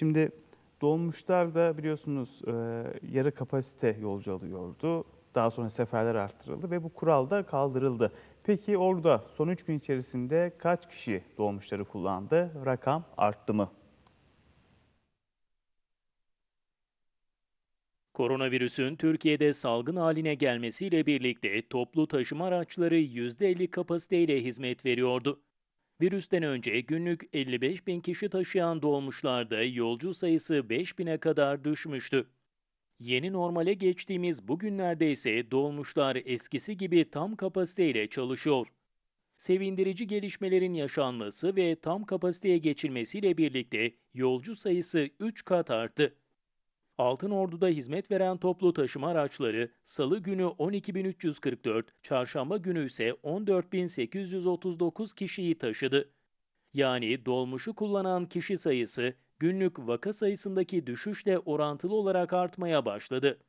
Şimdi dolmuşlar da biliyorsunuz e, yarı kapasite yolcu alıyordu. Daha sonra seferler arttırıldı ve bu kural da kaldırıldı. Peki orada son 3 gün içerisinde kaç kişi dolmuşları kullandı? Rakam arttı mı? Koronavirüsün Türkiye'de salgın haline gelmesiyle birlikte toplu taşıma araçları %50 kapasiteyle hizmet veriyordu. Virüsten önce günlük 55 bin kişi taşıyan dolmuşlarda yolcu sayısı 5 bine kadar düşmüştü. Yeni normale geçtiğimiz bu günlerde ise dolmuşlar eskisi gibi tam kapasiteyle çalışıyor. Sevindirici gelişmelerin yaşanması ve tam kapasiteye geçilmesiyle birlikte yolcu sayısı 3 kat arttı. Altınordu'da hizmet veren toplu taşıma araçları salı günü 12.344, çarşamba günü ise 14.839 kişiyi taşıdı. Yani dolmuşu kullanan kişi sayısı günlük vaka sayısındaki düşüşle orantılı olarak artmaya başladı.